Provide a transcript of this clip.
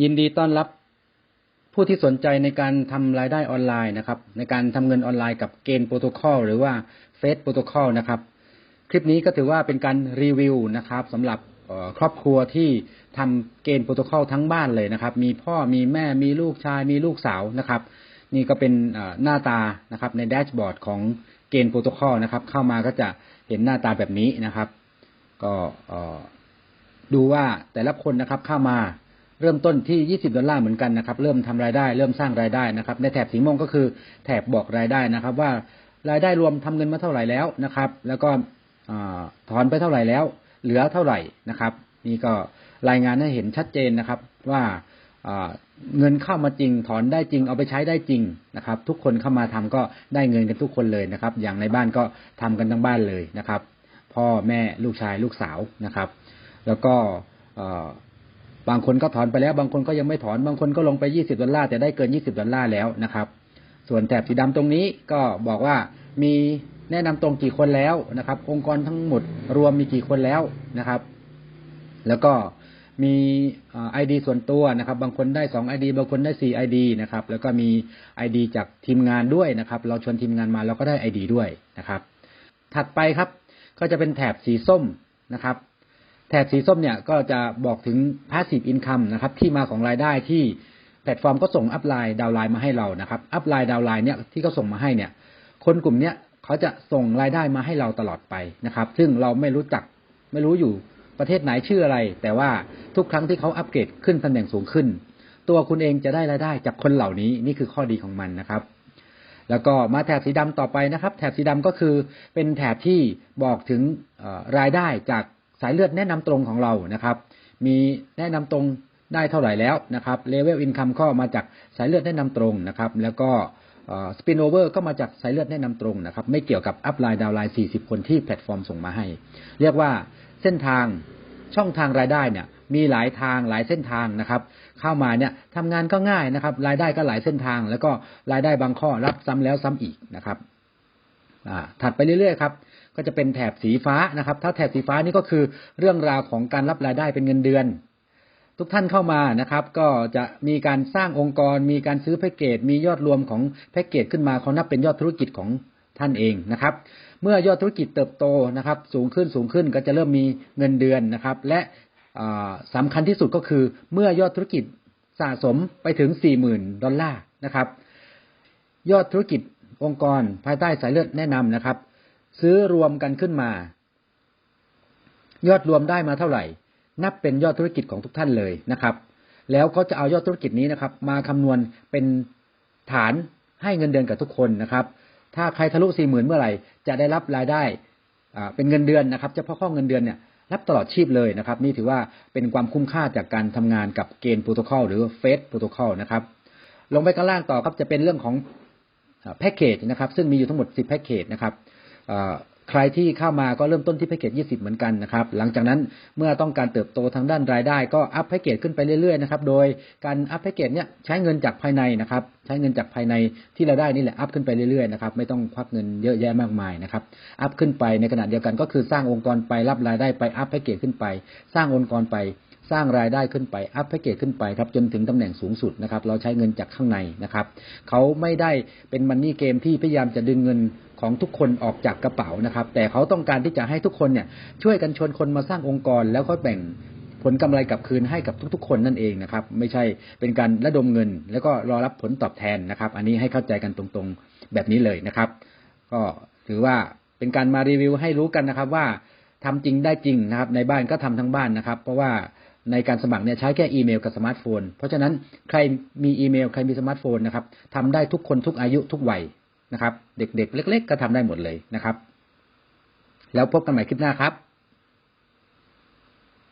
ยินดีต้อนรับผู้ที่สนใจในการทำรายได้ออนไลน์นะครับ ในการทำเงินออนไลน์กับเกณฑ์โปรโตคอลหรือว่าเฟสโปรโตคอลนะครับ คลิปนี้ก็ถือว่าเป็นการรีวิวนะครับสำหรับครอบครัวที่ทำเกณฑ์โปรโตคอลทั้งบ้านเลยนะครับ มีพ่อมีแม่มีลูกชาย มีลูกสาวนะครับ นี่ก็เป็นหน้าตานะครับในแดชบอร์ดของเกณฑ์โปรโตคอลนะครับ เข้ามาก็จะเห็นหน้าตาแบบนี้นะครับ ก็ดูว่าแต่ละคนนะครับเข้ามา เริ่มต้นที่ 20 ดอลลาร์เหมือนกันนะครับ เริ่มทำรายได้ เริ่มสร้างรายได้นะครับ ในแถบสีม่วงก็คือแถบบอกรายได้นะครับ ว่ารายได้รวมทำเงินมาเท่าไหร่แล้วนะครับ แล้วก็ถอนไปเท่าไหร่แล้ว เหลือเท่าไหร่นะครับ นี่ก็รายงานให้เห็นชัดเจนนะครับว่าเงินเข้ามาจริง ถอนได้จริง เอาไปใช้ได้จริงนะครับ ทุกคนเข้ามาทำก็ได้เงินกันทุกคนเลยนะครับ อย่างในบ้านก็ทำกันทั้งบ้านเลยนะครับ พ่อแม่ลูกชายลูกสาวนะครับ แล้วก็ บางคนก็ถอนไปแล้ว บางคนก็ยังไม่ถอน บางคนก็ลงไป20ดอลลาร์แต่ได้เกิน20ดอลลาร์แล้วนะครับ ส่วนแถบสีดำตรงนี้ก็บอกว่ามีแนะนำตรงกี่คนแล้วนะครับ องค์กรทั้งหมดรวมมีกี่คนแล้วนะครับ แล้วก็มีไอดีส่วนตัวนะครับ บางคนได้2 ID บางคนได้4 ID นะครับ แล้วก็มี ID จากทีมงานด้วยนะครับ เราชวนทีมงานมาเราก็ได้ ID ด้วยนะครับ ถัดไปครับ ก็จะเป็นแถบสีส้มนะครับ แถบสีส้มเนี่ยก็จะบอกถึง passive income นะครับ ที่มาของรายได้ที่แพลตฟอร์มก็ส่งอัพไลน์ดาวไลน์มาให้เรานะครับอัพไลน์ดาวไลน์เนี่ยที่เขาส่งมาให้เนี่ย คนกลุ่มเนี้ยเขาจะส่งรายได้มาให้เราตลอดไปนะครับ ซึ่งเราไม่รู้จักไม่รู้อยู่ประเทศไหนชื่ออะไร แต่ว่าทุกครั้งที่เขาอัปเกรดขึ้นตำแหน่งสูงขึ้น ตัวคุณเองจะได้รายได้จากคนเหล่านี้นี่คือข้อดีของมันนะครับ แล้วก็มาแถบสีดำต่อไปนะครับ แถบสีดำก็คือเป็นแถบที่บอกถึงรายได้จาก สายเลือดแนะนำตรงของเรานะครับ มีแนะนำตรงได้เท่าไหร่แล้วนะครับเลเวลอินคัมก็มาจากสายเลือดแนะนำตรงนะครับ แล้วก็สปินโอเวอร์ก็มาจากสายเลือดแนะนำตรงนะครับ ไม่เกี่ยวกับอัพไลน์ดาวไลน์40 คนที่แพลตฟอร์มส่งมาให้ เรียกว่าเส้นทางช่องทางรายได้เนี่ยมีหลายทางหลายเส้นทางนะครับ เข้ามาเนี่ยทำงานก็ง่ายนะครับ รายได้ก็หลายเส้นทาง แล้วก็รายได้บางข้อรับซ้ำแล้วซ้ำอีกนะครับ ถัดไปเรื่อยๆครับก็จะเป็นแถบสีฟ้านะครับ ถ้าแถบสีฟ้านี่ก็คือเรื่องราวของการรับรายได้เป็นเงินเดือน ทุกท่านเข้ามานะครับ ก็จะมีการสร้างองค์กร มีการซื้อแพ็กเกจ มียอดรวมของแพ็กเกจขึ้นมาเขานับเป็นยอดธุรกิจของท่านเองนะครับ เมื่อยอดธุรกิจเติบโตนะครับ สูงขึ้นสูงขึ้นก็จะเริ่มมีเงินเดือนนะครับ และอ่าสำคัญที่สุดก็คือเมื่อยอดธุรกิจสะสมไปถึง 40,000 ดอลลาร์นะครับ ยอดธุรกิจ องค์กรภายใต้สายเลือดแนะนำนะครับ ซื้อรวมกันขึ้นมา ยอดรวมได้มาเท่าไหร่ นับเป็นยอดธุรกิจของทุกท่านเลยนะครับ แล้วก็จะเอายอดธุรกิจนี้นะครับ มาคำนวณเป็นฐานให้เงินเดือนกับทุกคนนะครับ ถ้าใครทะลุสี่หมื่นเมื่อไหร่จะได้รับรายได้เป็นเงินเดือนนะครับเฉพาะข้อเงินเดือนเนี่ยรับตลอดชีพเลยนะครับ นี่ถือว่าเป็นความคุ้มค่าจากการทำงานกับเกณฑ์โปรโตคอลหรือเฟสโปรโตคอลนะครับ ลงไปข้างล่างต่อครับจะเป็นเรื่องของ แพ็กเกจนะครับ ซึ่งมีอยู่ทั้งหมด 10 แพ็กเกจนะครับใครที่เข้ามาก็เริ่มต้นที่แพ็กเกจ 20 เหมือนกันนะครับ หลังจากนั้นเมื่อต้องการเติบโตทางด้านรายได้ ก็อัพแพ็กเกจขึ้นไปเรื่อยๆนะครับ โดยการอัพแพ็กเกจเนี่ยใช้เงินจากภายในนะครับ ใช้เงินจากภายในที่เราได้นี่แหละอัพขึ้นไปเรื่อยๆนะครับ ไม่ต้องควักเงินเยอะแยะมากมายนะครับ อัพขึ้นไปในขณะเดียวกันก็คือสร้างองค์กรไปรับรายได้ไปอัพแพ็กเกจขึ้นไป สร้างองค์กรไป สร้างรายได้ขึ้นไปอัพแพ็กเกจขึ้นไปครับจนถึงตำแหน่งสูงสุดนะครับเราใช้เงินจากข้างในนะครับเขาไม่ได้เป็นมันนี่เกมที่พยายามจะดึงเงินของทุกคนออกจากกระเป๋านะครับ แต่เขาต้องการที่จะให้ทุกคนเนี่ยช่วยกันชวนคนมาสร้างองค์กร แล้วก็แบ่งผลกำไรกลับคืนให้กับทุก ๆ คนนั่นเองนะครับ ไม่ใช่เป็นการระดมเงิน แล้วก็รอรับผลตอบแทนนะครับ อันนี้ให้เข้าใจกันตรงๆแบบนี้เลยนะครับ ก็ถือว่าเป็นการมารีวิวให้รู้กันนะครับว่าทำจริงได้จริงนะครับ ในบ้านก็ทำทั้งบ้านนะครับ เพราะว่า ในการสมัครเนี่ยใช้แค่อีเมลกับสมาร์ทโฟน เพราะฉะนั้นใครมีอีเมล ใครมีสมาร์ทโฟนนะครับทำได้ทุกคนทุกอายุทุกวัยนะครับ เด็กๆ เล็ก ๆ ก็ทำได้หมดเลยนะครับ แล้วพบกันใหม่คลิปหน้าครับ